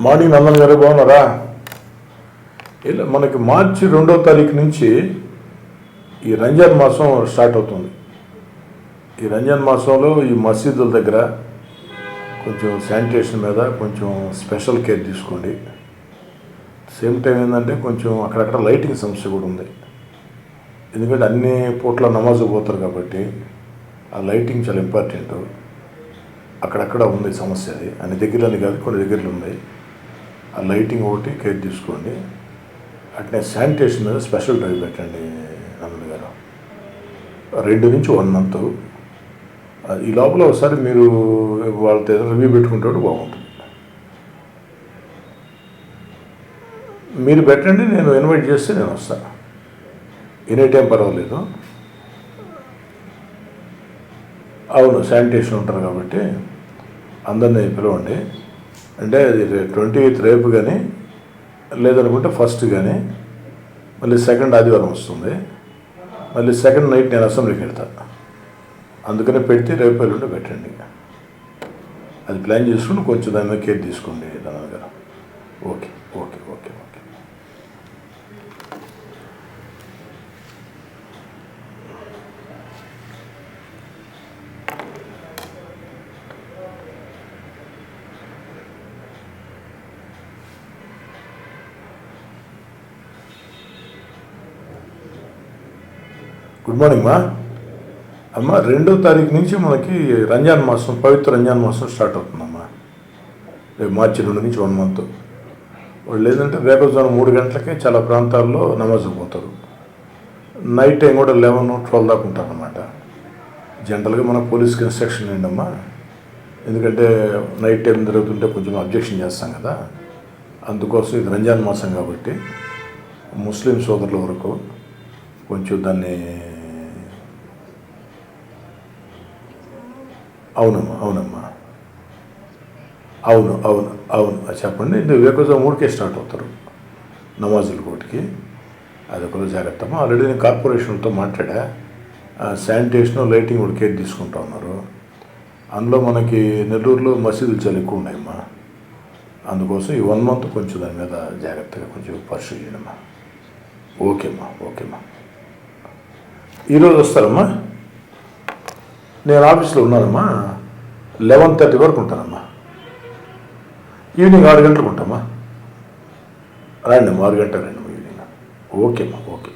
Morning Nandan గారు బాగున్నారా? ఇలా మనకి మార్చి రెండో తారీఖు నుంచి ఈ రంజాన్ మాసం స్టార్ట్ అవుతుంది. ఈ రంజాన్ మాసంలో ఈ మసీదుల దగ్గర కొంచెం శానిటేషన్ మీద కొంచెం స్పెషల్ కేర్ తీసుకోండి. సేమ్ టైం ఏంటంటే కొంచెం అక్కడక్కడ లైటింగ్ సమస్య కూడా ఉంది. ఎందుకంటే అన్ని పూట్ల నమాజు పోతారు కాబట్టి ఆ లైటింగ్ చాలా ఇంపార్టెంట్. అక్కడక్కడ ఉంది సమస్య అది. అన్ని దగ్గరలో కాదు కొన్ని దగ్గరలో ఉన్నాయి. ఆ లైటింగ్ ఒకటి కేర్ తీసుకోండి. అట్నే శానిటేషన్ మీద స్పెషల్ డ్రైవ్ పెట్టండి నందన్ గారు. రెండు నుంచి వన్ మంత్. ఈ లోపల ఒకసారి మీరు వాళ్ళతో రివ్యూ పెట్టుకుంటే బాగుంటుంది. మీరు పెట్టండి నేను ఇన్వైట్ చేస్తే నేను వస్తాను ఎనీ టైం పర్వాలేదు. అవును శానిటేషన్ ఉంటారు కాబట్టి అందరినీ పిలవండి. అంటే అది ట్వంటీ ఎయిత్ రేపు కానీ లేదనుకుంటే ఫస్ట్ కానీ మళ్ళీ సెకండ్ ఆదివారం వస్తుంది. మళ్ళీ సెకండ్ నైట్ నేను అసెంబ్లీకి వెళ్తా. అందుకనే పెడితే రేపు ఎల్లుండి పెట్టండి. అది ప్లాన్ చేసుకుని కొంచెం దాని మీద కేర్ తీసుకోండి దాని దగ్గర ఓకే ఓకే గుడ్ మార్నింగ్ మా అమ్మ రెండో తారీఖు నుంచి మనకి రంజాన్ మాసం పవిత్ర రంజాన్ మాసం స్టార్ట్ అవుతుందమ్మా. రేపు మార్చి రెండు నుంచి వన్ మంత్. వాళ్ళు లేదంటే రేపటి మూడు గంటలకే చాలా ప్రాంతాల్లో నమాజ్కి పోతారు. నైట్ టైం కూడా లెవెన్ ట్వెల్వ్ దాకా ఉంటారనమాట జనరల్గా మన పోలీస్కి ఇన్స్ట్రక్షన్ ఏంటమ్మా? ఎందుకంటే నైట్ టైం జరుగుతుంటే కొంచెం అబ్జెక్షన్ చేస్తాం కదా. అందుకోసం ఇది రంజాన్ మాసం కాబట్టి ముస్లిం సోదరుల వరకు కొంచెం దాన్ని అవునమ్మా అవునమ్మా. అవును అవును అవును. చెప్పండి. ఇది వివేకోజ మూడుకే స్టార్ట్ అవుతారు. నమాజుల కోటికి. అది ఒకరు జాగ్రత్త అమ్మా. ఆల్రెడీ నేను కార్పొరేషన్తో మాట్లాడా? శానిటేషను లైటింగ్ కూడా కేర్ తీసుకుంటా ఉన్నారు. అందులో మనకి నెల్లూరులో మసీదులు చాలా ఎక్కువ ఉన్నాయమ్మా. అందుకోసం ఈ వన్ మంత్ కొంచెం దాని మీద జాగ్రత్తగా కొంచెం పరిశీలించమ్మా ఓకేమ్మా ఓకేమ్మా ఈరోజు వస్తారమ్మా? నేను ఆఫీస్లో ఉన్నానమ్మా. లెవెన్ థర్టీ వరకు ఉంటానమ్మా. ఈవినింగ్ ఆరు గంటలకు ఉంటామా? రండి అమ్మా ఆరు గంటలు రండి ఈవినింగ్. ఓకేమ్మా ఓకే.